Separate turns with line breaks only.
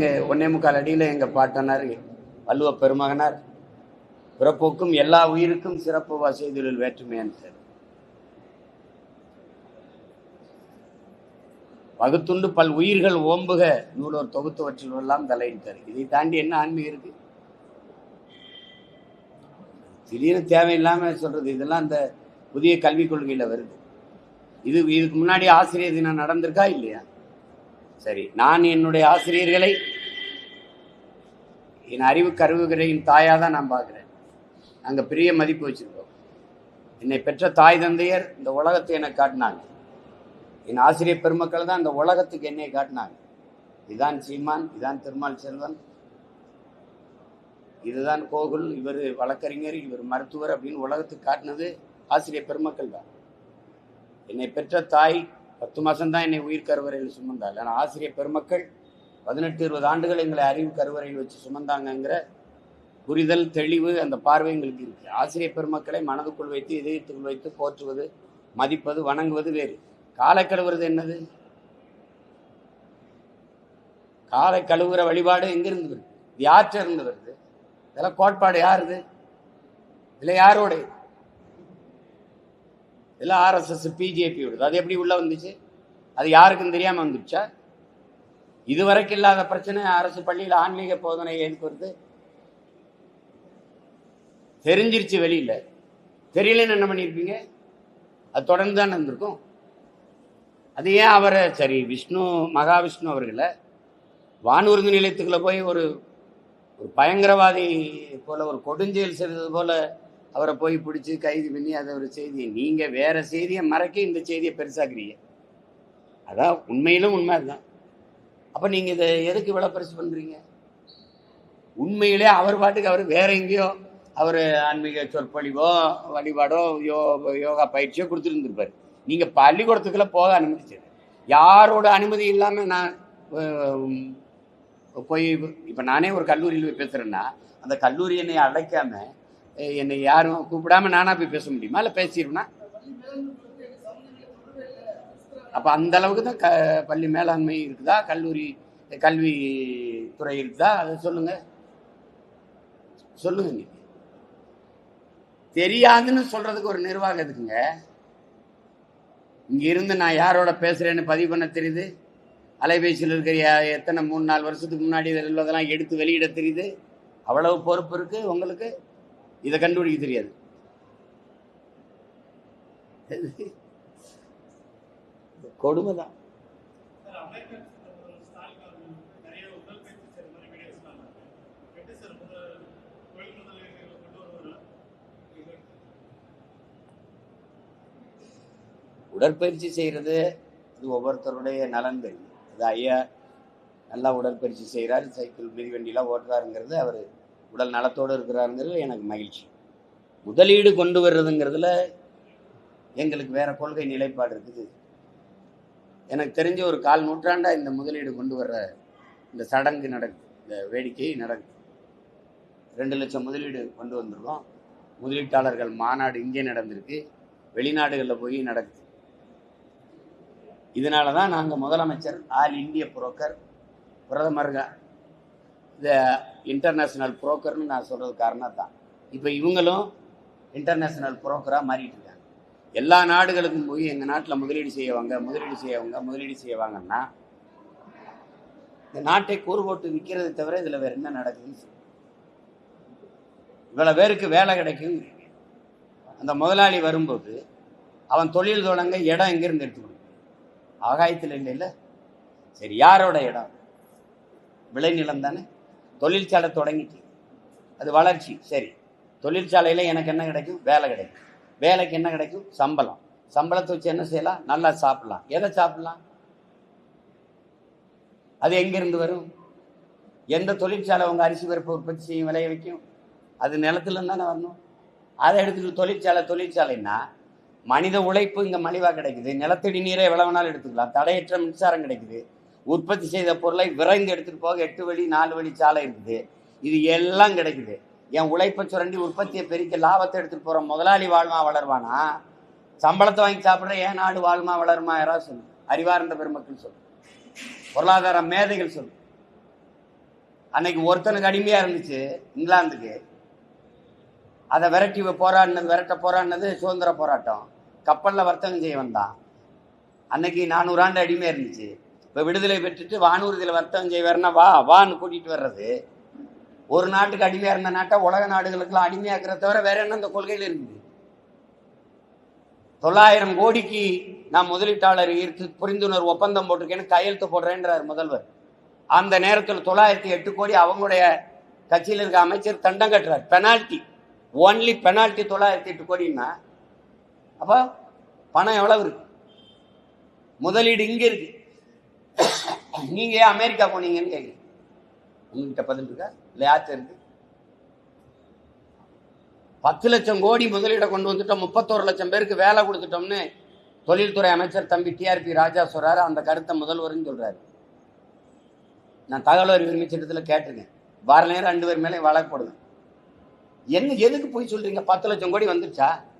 ஒன்னே முக்கால் அடியில் எங்கள் பாட்டனார் வள்ளுவ பெருமகனார். பிறப்போக்கும் எல்லா உயிருக்கும் சிறப்பு வசதிகளில் வேற்றுமையான்னு பகுத்துண்டு பல் உயிர்கள் ஓம்புக நூலோர் தொகுத்துவற்றில் எல்லாம் தலையிட்டார் இதை தாண்டி என்ன ஆன்மீகம் இருக்கு? திடீர்னு தேவையில்லாம சொல்றது இதெல்லாம் இந்த புதிய கல்விக் கொள்கையில வருது. இது இதுக்கு முன்னாடி ஆசிரியர் தினம் நடந்திருக்கா இல்லையா? சரி நான் என்னுடைய ஆசிரியர்களை என் அறிவு கருவுகளையும் தாயாக தான் நான் பார்க்குறேன். நாங்கள் பெரிய மதிப்பு வச்சுருக்கோம். என்னை பெற்ற தாய் தந்தையர் இந்த உலகத்தை எனக்கு காட்டினாங்க. என் ஆசிரியர் பெருமக்கள் தான் இந்த உலகத்துக்கு என்னை காட்டினாங்க. இதான் சீமான் இதான் திருமால் செல்வன். இதுதான் கோகுல் இவர் வழக்கறிஞர் இவர் மருத்துவர் அப்படின்னு உலகத்துக்கு காட்டினது ஆசிரியர் பெருமக்கள் தான். என்னை பெற்ற தாய் பத்து மாதம்தான் என்னை உயிர் கருவறையில் சுமந்தாள். ஆனால் ஆசிரியர் பெருமக்கள் பதினெட்டு இருபது ஆண்டுகள் எங்களை அறிவு கருவறையில் வச்சு சுமந்தாங்கங்கிற புரிதல் தெளிவு அந்த பார்வை எங்களுக்கு இருக்குது ஆசிரியர் பெருமக்களை மனதுக்குள் வைத்து இதயத்துக்குள் வைத்து போற்றுவது மதிப்பது வணங்குவது வேறு. காலை கழுவுறது என்னது? காலை கழுவுற வழிபாடு எங்கிருந்து வருது? இது யார்கிட்ட இருந்து வருது? இதெல்லாம் கோட்பாடு யாருது? இதில் யாரோட இதெல்லாம் ஆர்எஸ்எஸ் பிஜேபி விடுது. அது எப்படி உள்ளே வந்துச்சு? அது யாருக்கும் தெரியாமல் வந்துச்சா இதுவரைக்கும் இல்லாத பிரச்சனை அரசு பள்ளியில் ஆன்மீக போதனை எதுக்கு வருது தெரிஞ்சிருச்சு வெளியில். தெரியலன்னு என்ன பண்ணியிருப்பீங்க அது தொடர்ந்து தானே இருந்திருக்கும். அது ஏன் அவரை சரி விஷ்ணு மகாவிஷ்ணு அவர்களை வானூர்தி நிலையத்துக்குள்ளே போய் ஒரு ஒரு பயங்கரவாதி போல ஒரு கொடுஞ்செயல் செய்தது போல அவரை போய் பிடிச்சி கைது பண்ணி அதை ஒரு செய்தியை நீங்கள் வேற செய்தியை மறைக்க இந்த செய்தியை பெருசாக்குறீங்க. அதான் உண்மையிலும் உண்மை அதுதான். அப்போ நீங்கள் இதை எதுக்கு இவ்வளோ பெருசு பண்ணுறீங்க உண்மையிலே அவர் பாட்டுக்கு அவர் வேற எங்கேயோ அவர் ஆன்மீக சொற்பொழிவோ வழிபாடோ யோ யோகா பயிற்சியோ கொடுத்துருந்துருப்பாரு. நீங்கள் பள்ளிக்கூடத்துக்குள்ளே போக அனுமதிச்சது. யாரோட அனுமதி இல்லாமல் நான் போய் இப்போ நானே ஒரு கல்லூரியில் போய் பேசுகிறேன்னா அந்த கல்லூரி என்னை அழைக்காமல் என்னை யாரும் கூப்பிடாம நானா போய் பேச முடியுமா? இல்ல பேசிடுவேனா அப்ப அந்த அளவுக்கு தான் க பள்ளி மேலாண்மை இருக்குதா? கல்லூரி கல்வி துறை இருக்குதா? அதை சொல்லுங்க. சொல்லுங்க நீங்க. தெரியாதுன்னு சொல்றதுக்கு ஒரு நிர்வாகம் எதுக்குங்க? இங்க இருந்து நான் யாரோட பேசுறேன்னு பதிவு பண்ண தெரியுது? அலைபேசியில் இருக்கிற யா- எத்தனை மூணு நாலு வருஷத்துக்கு முன்னாடி உள்ளதெல்லாம் எடுத்து வெளியிட தெரியுது? அவ்வளவு பொறுப்பு இருக்கு உங்களுக்கு? இதை கண்டுபிடிக்க தெரியாது. கொடுமை தான்
உடற்பயிற்சி செய்யற மாதிரி வீடியோஸ்லாம் இருக்கு எப்படி சார் முதல் கோயில் முதலீடுகளை கொண்டு வருவார்?
உடற்பயிற்சி செய்கிறது இது ஒவ்வொருத்தருடைய நலன்கள். அது ஐயா நல்லா உடற்பயிற்சி செய்கிறார் சைக்கிள் மிதிவண்டிலாம் ஓட்டுறாருங்கிறது அவர் உடல் நலத்தோடு இருக்கிறாருங்கிறது எனக்கு மகிழ்ச்சி. முதலீடு கொண்டு வர்றதுங்கிறதுல எங்களுக்கு வேற கொள்கை நிலைப்பாடு இருக்குது. எனக்கு தெரிஞ்ச ஒரு கால் நூற்றாண்டா இந்த முதலீடு கொண்டு வர்ற இந்த சடங்கு நடக்குது. இந்த வேடிக்கை நடக்குது. ரெண்டு லட்சம் முதலீடு கொண்டு வந்திருக்கோம். முதலீட்டாளர்கள் மாநாடு இங்கே நடந்திருக்கு. வெளிநாடுகளில் போய் நடக்குது. இதனால தான் நாங்கள் முதலமைச்சர் ஆல் இந்திய புரோக்கர் பிரதமர் இந்த இன்டர்நேஷ்னல் புரோக்கர்னு நான் சொல்கிறது காரணம் தான் இப்போ இவங்களும் இன்டர்நேஷ்னல் புரோக்கராக மாறிட்டு இருக்காங்க. எல்லா நாடுகளுக்கும் போய் எங்கள் நாட்டில் முதலீடு செய்யவங்க முதலீடு செய்யவங்க முதலீடு செய்வாங்கன்னா இந்த நாட்டை கூறு போட்டு விற்கிறது தவிர இதில் வேறு என்ன நடக்குதுன்னு சொல்லு. இவ்வளோ பேருக்கு வேலை கிடைக்கும் அந்த முதலாளி வரும்போது அவன் தொழில் தொடங்க இடம் எங்கேருந்து எடுத்துக்கணும் ஆகாயத்தில் இல்லை இல்லை? சரி யாரோட இடம்? விளைநிலம் தானே? தொழிற்சாலை தொடங்கிட்டு. அது வளர்ச்சி சரி. தொழிற்சாலையில் எனக்கு என்ன கிடைக்கும்? வேலை கிடைக்கும். வேலைக்கு என்ன கிடைக்கும்? சம்பளம். சம்பளத்தை வச்சு என்ன செய்யலாம்? நல்லா சாப்பிடலாம். எதை சாப்பிடலாம்? அது எங்கேருந்து வரும்? எந்த தொழிற்சாலை உங்கள் அரிசி பருப்பு உற்பத்தி செய்யும் விளைய வைக்கும் அது நிலத்துலேருந்து தானே வரணும். அதை எடுத்துக்கிட்டு தொழிற்சாலை தொழிற்சாலைன்னா மனித உழைப்பு இங்கே மலிவாக கிடைக்குது. நிலத்தடி நீரை எவ்வளவு வேணாலும் எடுத்துக்கலாம். தடையற்ற மின்சாரம் கிடைக்குது. உற்பத்தி செய்த பொருளை விரைந்து எடுத்துகிட்டு போக எட்டு வழி நாலு வழி சாலை இருக்குது. இது எல்லாம் கிடைக்குது. என் உழைப்பை சுரண்டி உற்பத்தியை பெருக்க லாபத்தை எடுத்துகிட்டு போகிறோம் முதலாளி வாழ்மா வளருவானா? சம்பளத்தை வாங்கி சாப்பிட்ற ஏன் நாடு வாழ்மா வளருமா? யாராவது சொல்லு. அறிவார்ந்த பெருமக்கள் சொல்லு. பொருளாதார மேதைகள் சொல்லு. அன்னைக்கு ஒருத்தனுக்கு அடிமையாக இருந்துச்சு இங்கிலாந்துக்கு. அதை விரட்டி போராடினது விரட்ட போராடினது சுதந்திர போராட்டம். கப்பலில் வர்த்தகம் செய்ய வந்தான். அன்னைக்கு நானூறு ஆண்டு இருந்துச்சு. இப்போ விடுதலை பெற்றுட்டு வானூர்தியில் வர்த்தகம் செய்ய வா வான்னு கூட்டிகிட்டு வர்றது. ஒரு நாட்டுக்கு அடிமையாக இருந்த நாட்டை உலக நாடுகளுக்கெல்லாம் அடிமையாக்குற தவிர வேற என்ன அந்த கொள்கையில் இருக்குது? தொள்ளாயிரம் கோடிக்கு நான் முதலீட்டாளர் ஈர்த்து புரிந்துணர்வு ஒப்பந்தம் போட்டிருக்கேன்னு கையெழுத்து போடுறேன்றார் முதல்வர். அந்த நேரத்தில் தொள்ளாயிரத்தி எட்டு கோடி அவங்களுடைய கட்சியில் இருக்க அமைச்சர் தண்டம் கட்டுறார். பெனால்ட்டி ஒன்லி பெனால்ட்டி தொள்ளாயிரத்தி எட்டு கோடின்னா. அப்போ பணம் எவ்வளவு இருக்கு? முதலீடு இங்கே இருக்குது நீங்க ஏன் அமெரிக்கா போனீங்கன்னு கேட்குறீங்க உங்ககிட்ட பதில் இருக்கா? இல்லை யார்கிட்ட இருக்கு? பத்து லட்சம் கோடி முதலீடை கொண்டு வந்துட்டோம். முப்பத்தோரு லட்சம் பேருக்கு வேலை கொடுத்துட்டோம்னு தொழில்துறை அமைச்சர் தம்பி டிஆர்பி ராஜா சொல்றாரு. அந்த கருத்தை முதல்வர்னு சொல்றாரு. நான் தகவல் அறிவு உரிமை சட்டத்தில் கேட்டிருக்கேன் வரலையும் ரெண்டு பேர் மேலே வழக்கு போடுவேன் என்ன எதுக்கு போய் சொல்றீங்க? பத்து லட்சம் கோடி வந்துருச்சா?